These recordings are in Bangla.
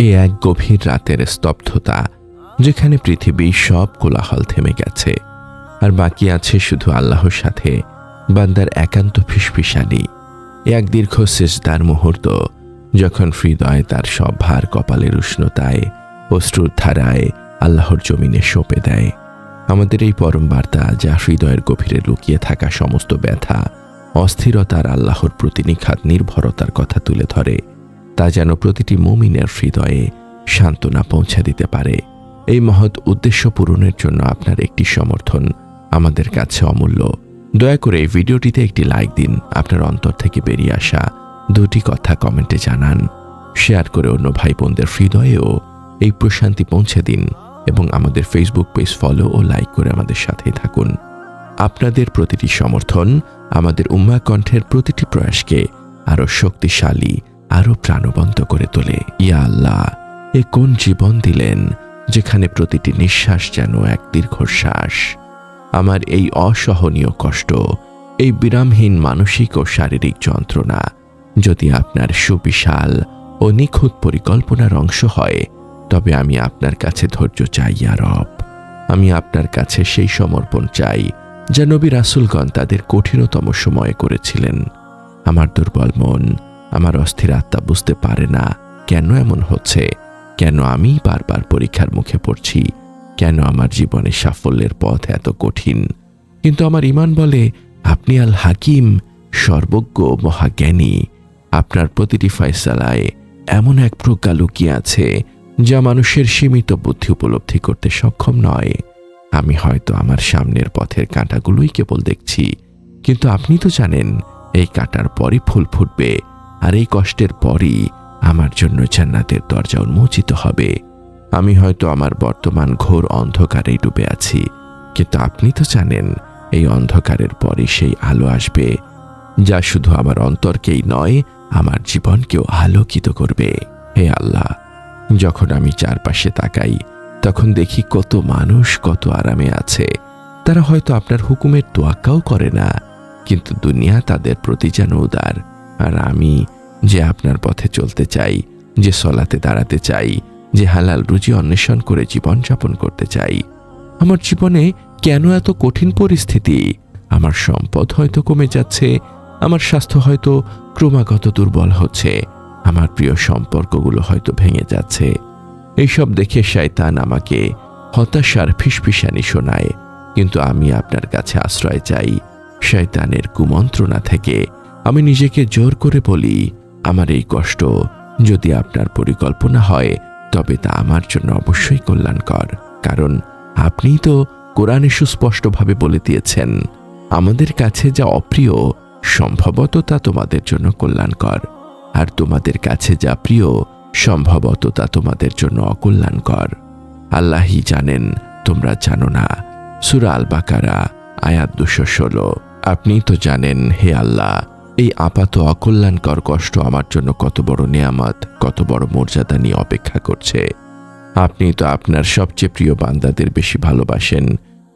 এ এক গভীর রাতের স্তব্ধতা, যেখানে পৃথিবীর সব কোলাহল থেমে গেছে। আর বাকি আছে শুধু আল্লাহর সাথে, বান্দার একান্ত ফিসফিসানি। এক দীর্ঘ শেষদার মুহূর্ত, যখন হৃদয় তার সব ভার কপালের উষ্ণতায়, অশ্রুর ধারায় আল্লাহর জমিনে সঁপে দেয়। আমাদের এই পরম বার্তা, যা হৃদয়ের গভীরে লুকিয়ে থাকা সমস্ত ব্যথা, অস্থিরতার আল্লাহর প্রতি নিখাত নির্ভরতার কথা তুলে ধরে। তা যেন প্রতিটি মুমিনের হৃদয়ে সান্ত্বনা পৌঁছে দিতে পারে। এই মহৎ উদ্দেশ্য পূরণের জন্য আপনার একটি সমর্থন আমাদের কাছে অমূল্য। দয়া করে ভিডিওটিতে একটি লাইক দিন, আপনার অন্তর থেকে বেরিয়ে আসা দুটি কথা কমেন্টে জানান। শেয়ার করে অন্য ভাই বোনদের হৃদয়েও এই প্রশান্তি পৌঁছে দিন এবং আমাদের ফেসবুক পেজ ফলো ও লাইক করে আমাদের সাথে থাকুন। আপনাদের প্রতিটি সমর্থন আমাদের উম্মা কণ্ঠের প্রতিটি প্রয়াসকে আরও শক্তিশালী আরও প্রাণবন্ত করে তোলে। ইয়া আল্লাহ, এ কোন জীবন দিলেন যেখানে প্রতিটি নিঃশ্বাস যেন এক দীর্ঘশ্বাস? আমার এই অসহনীয় কষ্ট, এই বিরামহীন মানসিক ও শারীরিক যন্ত্রণা, যদি আপনার সুবিশাল ও নিখুঁত পরিকল্পনার অংশ হয়, তবে আমি আপনার কাছে ধৈর্য চাই, ইয়া রব। আমি আপনার কাছে সেই সমর্পণ চাই, যা নবী রাসুলগণ তাদের কঠিনতম সময়ে করেছিলেন। আমার দুর্বল মন আমার অস্থির আত্মা বুঝতে পারে না কেন এমন হচ্ছে? কেন আমি বারবার পরীক্ষার মুখে পড়ছি? কেন আমার জীবনে সাফল্যের পথ এত কঠিন? কিন্তু আমার ইমান বলে, আপনি আল হাকিম, সর্বজ্ঞ মহাজ্ঞানী। আপনার প্রতিটি ফয়সালায় এমন এক প্রজ্ঞা লুকিয়ে আছে, যা মানুষের সীমিত বুদ্ধি উপলব্ধি করতে সক্ষম নয়। আমি হয়তো আমার সামনের পথের কাঁটাগুলোই কেবল দেখছি, কিন্তু আপনি তো জানেন, এই কাঁটার পরই ফুল ফুটবে। আর এই কষ্টের পরই আমার জন্য জান্নাতের দরজা উন্মোচিত হবে। আমি হয়তো আমার বর্তমান ঘোর অন্ধকারে ডুবে আছি, কিন্তু আপনি তো জানেন, এই অন্ধকারের পরে সেই আলো আসবে, যা শুধু আমার অন্তরকেই নয়, আমার জীবনকেও আলোকিত করবে। হে আল্লাহ, যখন আমি চারপাশে তাকাই, তখন দেখি কত মানুষ কত আরামে আছে। তারা হয়তো আপনার হুকুমের তোয়াক্কাও করে না, কিন্তু দুনিয়া তাদের প্রতি যেন উদার। আর আমি যে আপনার পথে চলতে চাই, যে সলাতে দাঁড়াতে চাই, যে হালাল রুজি অন্বেষণ করে জীবনযাপন করতে চাই, আমার জীবনে কেন এত কঠিন পরিস্থিতি? আমার সম্পদ হয়তো কমে যাচ্ছে, আমার স্বাস্থ্য হয়তো ক্রমাগত দুর্বল হচ্ছে, আমার প্রিয় সম্পর্কগুলো হয়তো ভেঙে যাচ্ছে। এইসব দেখে শয়তান আমাকে হতাশার ফিসফিসানি শোনায়, কিন্তু আমি আপনার কাছে আশ্রয় চাই, শয়তানের কুমন্ত্রণা থেকে আমি নিজেকে জোর করে বলি, আমার এই কষ্ট যদি আপনার পরিকল্পনা হয়, তবে তা আমার জন্য অবশ্যই কল্যাণকর। কারণ আপনিই তো কোরআনে সুস্পষ্টভাবে বলে দিয়েছেন, আমাদের কাছে যা অপ্রিয়, সম্ভবত তা তোমাদের জন্য কল্যাণকর। আর তোমাদের কাছে যা প্রিয়, সম্ভবত তা তোমাদের জন্য অকল্যাণকর। আল্লাহই জানেন, তোমরা জানো না, সুরা আল বাকারা আয়াত দুশো ষোলো। আপনি তো জানেন, হে আল্লাহ এই আপাত অকল্যাণকর কষ্ট আমার জন্য কত বড় নেয়ামত, কত বড় মর্যাদা নিয়ে অপেক্ষা করছে। আপনি তো আপনার সবচেয়ে প্রিয় বান্দাদের বেশি ভালোবাসেন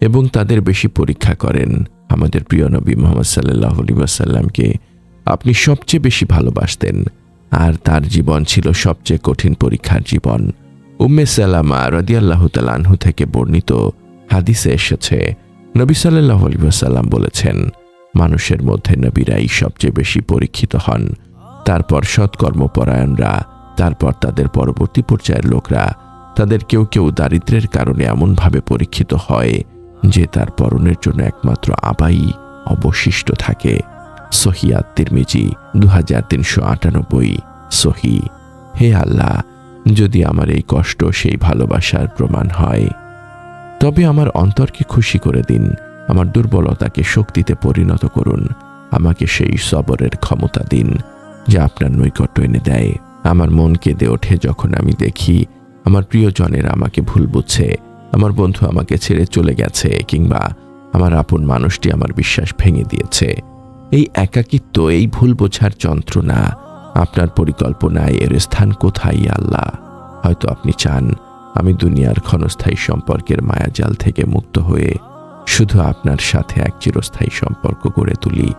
এবং তাদের বেশি পরীক্ষা করেন। আমাদের প্রিয় নবী মোহাম্মদ সাল্লাহ আপনি সবচেয়ে বেশি ভালোবাসতেন, আর তার জীবন ছিল সবচেয়ে কঠিন পরীক্ষার জীবন। উম্মে সালামা রদিয়াল্লাহ তালানহু থেকে বর্ণিত হাদিসে এসেছে, নবী সাল্লাহ আলিবাসাল্লাম বলেছেন মানুষের মধ্যে নবীরাই সবচেয়ে বেশি পরীক্ষিত হন। তারপর সৎকর্মপরায়ণরা, তারপর তাদের পরবর্তী পর্যায়ের লোকরা তাদের কেউ কেউ দারিদ্রের কারণে এমনভাবে পরীক্ষিত হয় যে তার পরনের জন্য একমাত্র আবাই অবশিষ্ট থাকে। সহিয়াত তিরমিজি দু হাজার তিনশো আটানব্বই। সহি, হে আল্লাহ, যদি আমার এই কষ্ট সেই ভালোবাসার প্রমাণ হয়, তবে আমার অন্তরকে খুশি করে দিন। আমার দুর্বলতাকে শক্তিতে পরিণত করুন। আমাকে সেই সবরের ক্ষমতা দিন, যা আপনার নৈকট্য এনে দেয়। আমার মন কেঁদে ওঠে যখন আমি দেখি আমার প্রিয়জনের আমাকে ভুল বুঝছে, আমার বন্ধু আমাকে ছেড়ে চলে গেছে, কিংবা আমার আপন মানুষটি আমার বিশ্বাস ভেঙে দিয়েছে। এই একাকিত্ব, এই ভুল বোঝার যন্ত্রণা আপনার পরিকল্পনায় এর স্থান কোথায়, আল্লাহ? হয়তো আপনি চান, আমি দুনিয়ার ক্ষণস্থায়ী সম্পর্কের মায়াজাল থেকে মুক্ত হয়ে শুধু আপনার সাথে এক চিরস্থায়ী সম্পর্ক গড়ে তুলি।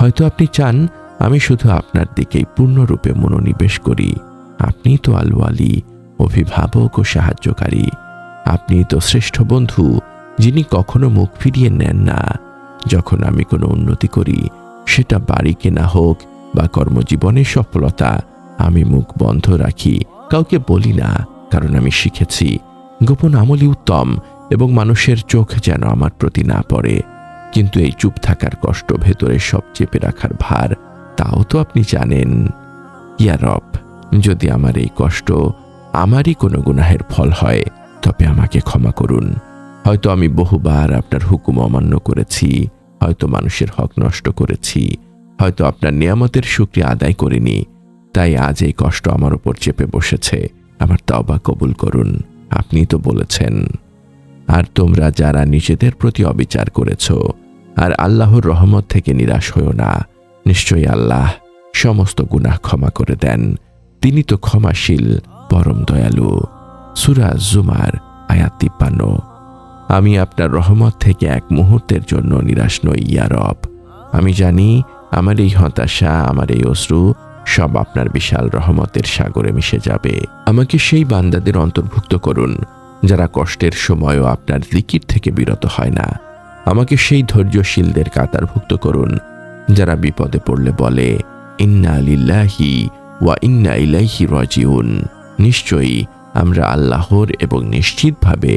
হয়তো আপনি চান আমি শুধু আপনার দিকেই পূর্ণরূপে মনোনিবেশ করি। আপনি তো আলু আলী অভিভাবক ও সাহায্যকারী। আপনি তো শ্রেষ্ঠ বন্ধু, যিনি কখনো মুখ ফিরিয়ে নেন না। যখন আমি কোনো উন্নতি করি, সেটা বাড়ি কেনা হোক বা কর্মজীবনের সফলতা, আমি মুখ বন্ধ রাখি। কাউকে বলি না, কারণ আমি শিখেছি। গোপন আমলই উত্তম এবং মানুষের চোখ যেন আমার প্রতি না পড়ে। কিন্তু এই চুপ থাকার কষ্ট ভেতরে সব চেপে রাখার ভার, তাও তো আপনি জানেন। ইয়া রব, যদি আমার এই কষ্ট আমারই কোনো গুনাহের ফল হয়, তবে আমাকে ক্ষমা করুন। হয়তো আমি বহুবার আপনার হুকুম অমান্য করেছি, হয়তো মানুষের হক নষ্ট করেছি, হয়তো আপনার নিয়ামতের শুক্রিয়া আদায় করিনি। তাই আজ এই কষ্ট আমার উপর চেপে বসেছে। আমার তওবা কবুল করুন। আপনি তো বলেছেন। আর তোমরা যারা নিজেদের প্রতি অবিচার করেছ, আর আল্লাহর রহমত থেকে নিরাশ হও না। নিশ্চয়ই আল্লাহ সমস্ত গুনাহ ক্ষমা করে দেন। তিনি তো ক্ষমাশীল, পরম দয়ালু। সুরা জুমার আয়াত তিপ্পান্ন। আমি আপনার রহমত থেকে এক মুহূর্তের জন্য নিরাশ নই ইয়ারব আমি জানি আমার এই হতাশা, আমার এই অশ্রু সব আপনার বিশাল রহমতের সাগরে মিশে যাবে। আমাকে সেই বান্দাদের অন্তর্ভুক্ত করুন। যারা কষ্টের সময়ও আপনার জিকির থেকে বিরত হয় না, আমাকে সেই ধৈর্যশীলদের কাতারভুক্ত করুন, যারা বিপদে পড়লে বলে, ইন্না লিল্লাহি ওয়া ইন্না ইলাইহি রাজিউন। নিশ্চয়ই আমরা আল্লাহর এবং নিশ্চিতভাবে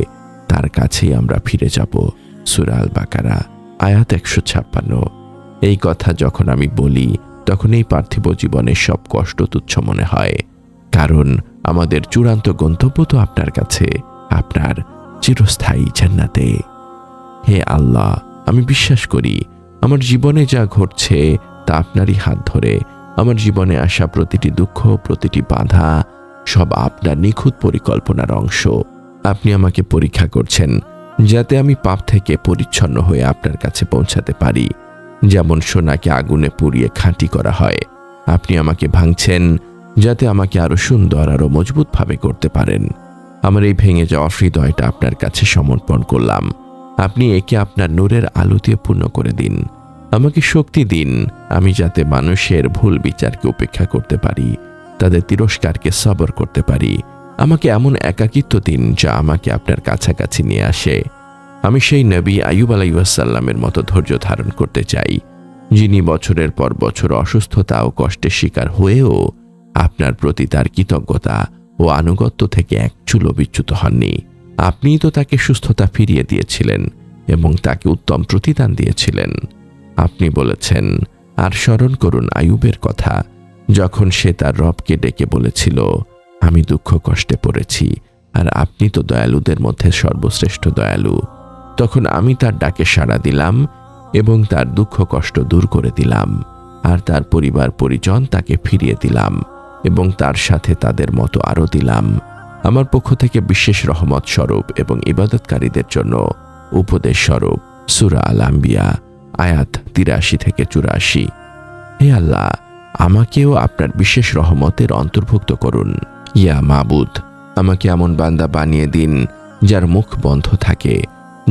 তার কাছেই আমরা ফিরে যাব। সুরাল বাকারা আয়াত একশো ছাপ্পান্ন। এই কথা যখন আমি বলি তখন এই পার্থিব জীবনের সব কষ্ট তুচ্ছ মনে হয়, কারণ আমাদের চূড়ান্ত গন্তব্য তো আপনার কাছে। আপনার চিরস্থায়ী জান্নাতে। হে আল্লাহ, আমি বিশ্বাস করি, আমার জীবনে যা ঘটছে তা আপনারই হাত ধরে। আমার জীবনে আসা প্রতিটি দুঃখ, প্রতিটি বাধা সব আপনার নিখুঁত পরিকল্পনার অংশ। আপনি আমাকে পরীক্ষা করছেন যাতে আমি পাপ থেকে পরিচ্ছন্ন হয়ে আপনার কাছে পৌঁছাতে পারি। যেমন সোনাকে আগুনে পুড়িয়ে খাঁটি করা হয়। আপনি আমাকে ভাঙছেন যাতে আমাকে আরও সুন্দর, আরও মজবুতভাবে করতে পারেন। আমার এই ভেঙে যাওয়া হৃদয়টা আপনার কাছে সমর্পণ করলাম। আপনি একে আপনার নূরের আলো দিয়ে পূর্ণ করে দিন। আমাকে শক্তি দিন, আমি যাতে মানুষের ভুল বিচারকে উপেক্ষা করতে পারি, তাদের তিরস্কারকে সবর করতে পারি। আমাকে এমন একাকিত্ব দিন যা আমাকে আপনার কাছাকাছি নিয়ে আসে। আমি সেই নবী আয়ুব আলাইসাল্লামের মতো ধৈর্য ধারণ করতে চাই, যিনি বছরের পর বছর অসুস্থতা ও কষ্টের শিকার হয়েও আপনার প্রতি তার কৃতজ্ঞতা ও আনুগত্য থেকে এক চুলো বিচ্যুত হননি। আপনিই তো তাকে সুস্থতা ফিরিয়ে দিয়েছিলেন এবং তাকে উত্তম প্রতিদান দিয়েছিলেন। আপনি বলেছেন, আর স্মরণ করুন আয়ুবের কথা। যখন সে তার রবকে ডেকে বলেছিল, আমি দুঃখ কষ্টে পড়েছি, আর আপনি তো দয়ালুদের মধ্যে সর্বশ্রেষ্ঠ দয়ালু। তখন আমি তার ডাকে সাড়া দিলাম এবং তার দুঃখ কষ্ট দূর করে দিলাম, আর তার পরিবার পরিজন তাকে ফিরিয়ে দিলাম। এবং তার সাথে তাদের মতো আরও দিলাম। আমার পক্ষ থেকে বিশেষ রহমত স্বরূপ এবং ইবাদতকারীদের জন্য উপদেশ স্বরূপ সুরা আল আম্বিয়া আয়াত তিরাশি থেকে চুরাশি। হে আল্লাহ, আমাকেও আপনার বিশেষ রহমতের অন্তর্ভুক্ত করুন। ইয়া মাবুদ, আমাকে এমন বান্দা বানিয়ে দিন যার মুখ বন্ধ থাকে,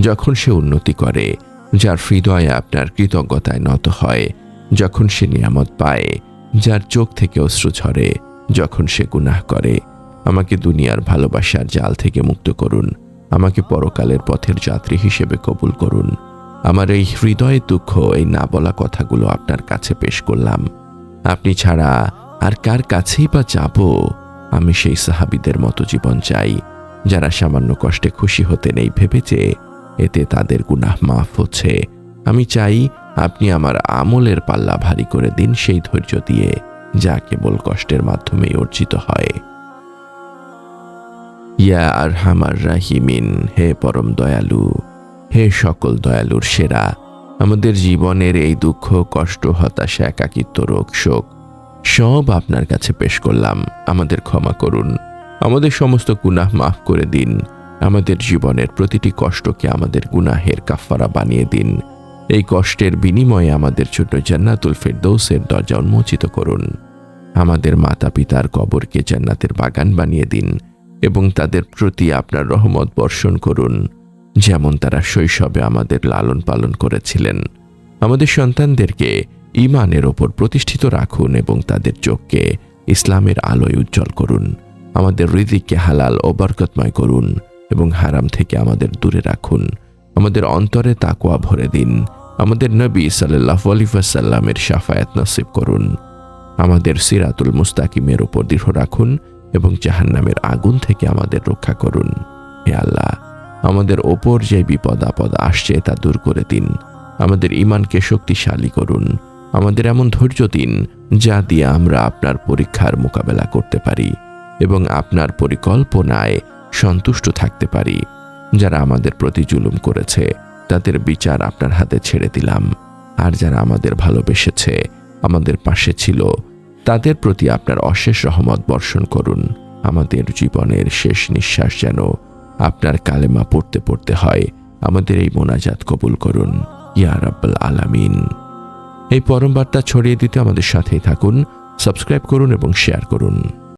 যখন সে উন্নতি করে, যার হৃদয়ে আপনার কৃতজ্ঞতায় নত হয়, যখন সে নিয়ামত পায়, যার চোখ থেকে অশ্রু ঝরে যখন সে গুনাহ করে, আমাকে দুনিয়ার ভালোবাসার জাল থেকে মুক্ত করুন। আমাকে পরকালের পথের যাত্রী হিসেবে কবুল করুন। আমার এই হৃদয়ের দুঃখ, এই না বলা কথাগুলো আপনার কাছে পেশ করলাম। আপনি ছাড়া আর কার কাছেই বা যাব? আমি সেই সাহাবিদের মতো জীবন চাই, যারা সামান্য কষ্টে খুশি হতে নেই ভেবেছে এতে তাদের গুনাহ মাফ হচ্ছে। আমি চাই আপনি আমার আমলের পাল্লা ভারী করে দিন সেই ধৈর্য দিয়ে। যা কেবল কষ্টের মাধ্যমেই অর্জিত হয়। ইয়া আর হামার রাহিমিন, হে পরম দয়ালু, হে সকল দয়ালুর সেরা, আমাদের জীবনের এই দুঃখ, কষ্ট, হতাশা, একাকিত্ব, রোগ, শোক, সব আপনার কাছে পেশ করলাম। আমাদের ক্ষমা করুন। আমাদের সমস্ত গুনাহ মাফ করে দিন। আমাদের জীবনের প্রতিটি কষ্টকে আমাদের গুনাহের কাফারা বানিয়ে দিন। এই কষ্টের বিনিময়ে আমাদের জন্য জান্নাতুল ফেরদৌসের দরজা উন্মোচিত করুন। আমাদের মাতা পিতার কবরকে জান্নাতের বাগান বানিয়ে দিন এবং তাদের প্রতি আপনার রহমত বর্ষণ করুন। যেমন তারা শৈশবে আমাদের লালন পালন করেছিলেন। আমাদের সন্তানদেরকে ইমানের ওপর প্রতিষ্ঠিত রাখুন এবং তাদের চোখকে ইসলামের আলোয় উজ্জ্বল করুন। আমাদের হৃদিককে হালাল ও বরকতময় করুন এবং হারাম থেকে আমাদের দূরে রাখুন। আমাদের অন্তরে তাকোয়া ভরে দিন। আমাদের নবী সাল্লাহ আলিফাসাল্লামের সাফায়াত নসিব করুন। আমাদের সিরাতুল মুস্তাকিমের ওপর দৃঢ় রাখুন এবং জাহান্নামের আগুন থেকে আমাদের রক্ষা করুন। হে আল্লাহ, আমাদের ওপর যে বিপদ আপদ আসছে তা দূর করে দিন। আমাদের ইমানকে শক্তিশালী করুন। আমাদের এমন ধৈর্য দিন যা দিয়ে আমরা আপনার পরীক্ষার মোকাবেলা করতে পারি এবং আপনার পরিকল্পনায় সন্তুষ্ট থাকতে পারি। যারা আমাদের প্রতি জুলুম করেছে তাদের বিচার আপনার হাতে ছেড়ে দিলাম। আর যারা আমাদের ভালোবেসেছে, আমাদের পাশে ছিল, তাদের প্রতি আপনার অশেষ রহমত বর্ষণ করুন। আমাদের জীবনের শেষ নিঃশ্বাস যেন আপনার কালেমা পড়তে পড়তে হয়। আমাদের এই মোনাজাত কবুল করুন। ইয়া রাব্বাল আলামিন। এই পরম বার্তা ছড়িয়ে দিতে আমাদের সাথেই থাকুন, সাবস্ক্রাইব করুন এবং শেয়ার করুন।